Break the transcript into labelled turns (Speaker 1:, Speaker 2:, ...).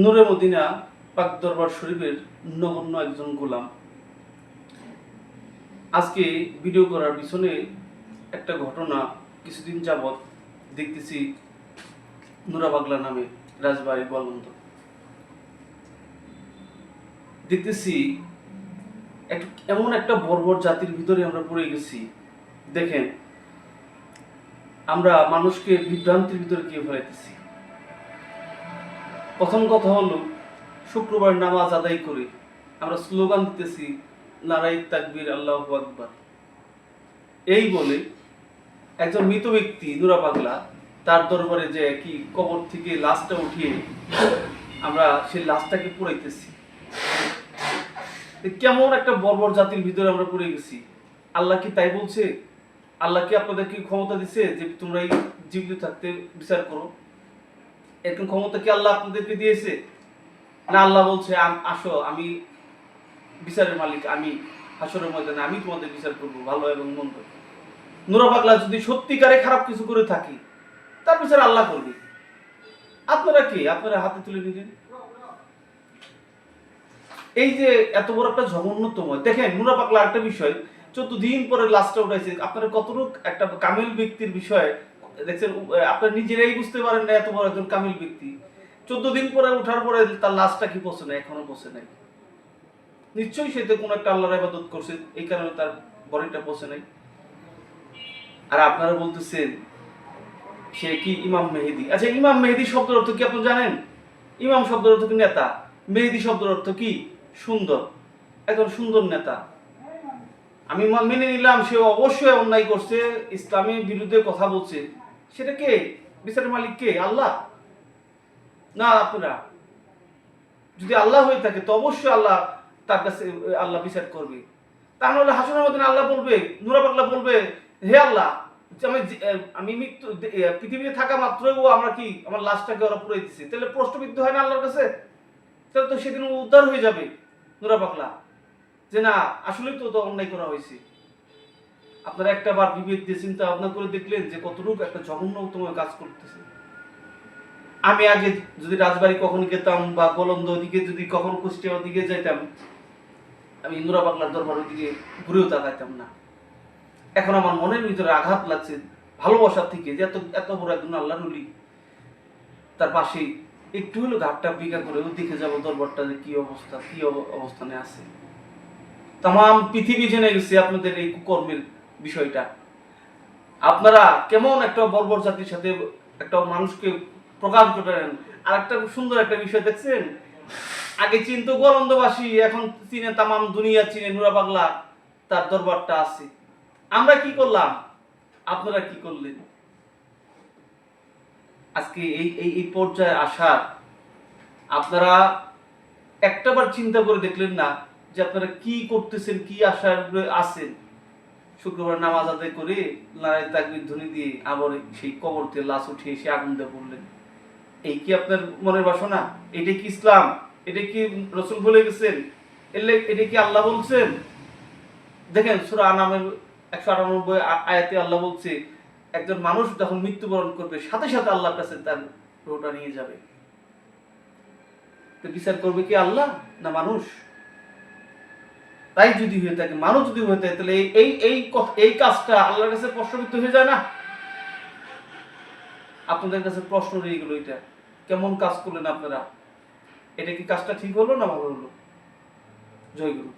Speaker 1: নূরে Medina পাক দরবার শরীফের নগণ্য একজন গোলাম। আজকে ভিডিও করার পিছনে একটা ঘটনা কিছুদিন যাবৎ দেখতেছি নুরা বাগলা নামে রাজবাড়ি বলবন্ত। দেখতেছি এমন একটা বর্বর জাতির ভিতরে আমরা পড়ে গেছি। দেখেন, আমরা মানুষকে বিভ্রান্তির ভিতরে গিয়ে ফেলাইতেছি। প্রথম কথা হলো, শুক্রবার নামাজ আদায় করে আমরা স্লোগান দিতেছি নারাই তাকবীর, আল্লাহ আকবার। এই বলে একজন মৃত ব্যক্তি নুরা পাগলা, তার দরবারে যে কি কবর থেকে লাশটা উঠিয়ে আমরা সেই লাশটাকে পুরাইতেছি। কেমন একটা বর্বর জাতির ভিতরে আমরা পড়ে গেছি। আল্লাহ কি তাই বলছে? আল্লাহ কি আপনাদের কি ক্ষমতা দিছে যে তোমরা এই জীবিত থাকতে বিচার করো? এরকম ক্ষমতা কি আল্লাহ আপনাদেরকে দিয়েছে? না, আল্লাহ বলছে আসো, আমি বিচারের মালিক, আমি হাসরের ময়দানে, আমি তোমাদের বিচার করব, ভালো এবং মন্দ। নুরা পাগলা, যদি সত্যিকারে খারাপ কিছু করে থাকি, তার বিচার আল্লাহ করবে। আপনারা কি? আপনারা হাতে তুলে নিলেন? এই যে এত বড় একটা জঘন্যতম দেখেন নুরা পাগলা একটা বিষয়, চোদ্দ দিন পরে লাস্টটা উঠাইছে। আপনারা কতটুক একটা কামিল ব্যক্তির বিষয় দেখছেন আপনারা নিজেরাই বুঝতে পারেন না এত বড় একজন কামিল ব্যক্তি। চোদ্দ দিন পরে উঠার পরে তার লাশটা কি পৌঁছে নাই, এখনও পৌঁছে নাই। নিশ্চয়ই সে তো কোনো একটা আল্লাহর ইবাদত করছে, এই কারণে তার বডিটা পৌঁছে নাই। আর আপনারা বলতেছেন, সে কি ইমাম মেহেদি? আচ্ছা ইমাম মেহেদি শব্দের অর্থ কি আপনি জানেন? ইমাম শব্দের অর্থ কি নেতা? মেহেদি শব্দের অর্থ কি? সুন্দর। একজন সুন্দর নেতা। আমি মেনে নিলাম, সে অবশ্যই অন্যায় করছে, ইসলামের বিরুদ্ধে কথা বলছে। সেটা কে? বিচারের মালিক কে? আল্লাহ। না, আপনারা। যদি আল্লাহ হয়ে থাকে, তো অবশ্যই আল্লাহ তার কাছে, আল্লাহ বিচার করবে। তা নাহলে হাসনের মধ্যে আল্লাহ বলবে, নুরা পাগলা বলবে, হে আল্লাহ আমি আমি মৃত্যু পৃথিবীতে থাকা মাত্রই ও আমরা কি, আমার লাশটাকে ওরা পুরাই দিচ্ছে তাহলে প্রশ্নবিদ্ধ হয় না আল্লাহর কাছে? তাহলে তো সেদিন উদ্ধার হয়ে যাবে, নুরা পাগলা যে না, আসলেই তো অন্যায় করা হয়েছে। আপনারা একটা বার বিবেক দিয়ে চিন্তা ভাবনা করে দেখলেন যে কতটুকু একটা জঘন্যতম কাজ করতেছে। আমি আগে যদি রাজবাড়ি কখন গেতাম বা গোলন্দ ওদিকে যদি কখন কুষ্টিয়া ওদিকে যাইতাম, আমি ইন্দুরা বাংলার দরবার ওদিকে ঘুরেও তাকাইতাম না। এখন আমার মনের ভিতরে আঘাত লাগছে ভালোবাসার থেকে যে এত এত বড় একজন আল্লাহ নলি তার পাশে একটু হলো ঘাটটা বিঘা করে ওদিকে যাব দরবারটা যে কি অবস্থা, কি অব- অবস্থানে আছে। তাম পৃথিবী জেনে গেছে আপনাদের এই কর্মের বিষয়টা। আপনারা কেমন একটা বর্বর জাতির সাথে একটা মানুষকে প্রকাশ ঘটালেন? আর একটা সুন্দর একটা বিষয় দেখছেন? আগে চিনত গোলন্দবাসী, এখন চীনে তামাম দুনিয়া, চীনে নুরা পাগলা তার দরবারটা আছে। আমরা কি করলাম? আপনারা কি করলেন? আজকে এই এই এই পর্যায়ে আসার আপনারা একটাবার চিন্তা করে দেখলেন না? যে আপনারা কি করতেছেন, কি আশার আছেন? শুক্রবার নামাজ আদায় করে লড়াই তাকবির ধ্বনি দিয়ে আবার সেই কবরতে লাশ উঠিয়ে এসে আগুন দিয়ে পড়লেন। এই কি আপনার মনের বাসনা? এটা কি ইসলাম? এটা কি রসুল বলে গেছেন? এটা কি আল্লাহ বলছেন? দেখেন, সুরা আনামের একশো আটানব্বই আয়াতে আল্লাহ বলছে, একজন মানুষ যখন মৃত্যুবরণ করবে, সাথে সাথে আল্লাহর কাছে তার রোটা নিয়ে যাবে। তো বিচার করবে কি আল্লাহ না মানুষ? তাই যদি হয়ে থাকে মানুষ যদি হয়ে থাকে, তাহলে এই এই এই কাজটা আল্লাহর কাছে প্রশ্নবিদ্ধ হয়ে যায় না? আপনাদের কাছে প্রশ্ন রয়ে গেল এটা। কেমন কাজ করলেন আপনারা? এটা কি কাজটা ঠিক হলো না ভালো হলো? জয় গুরু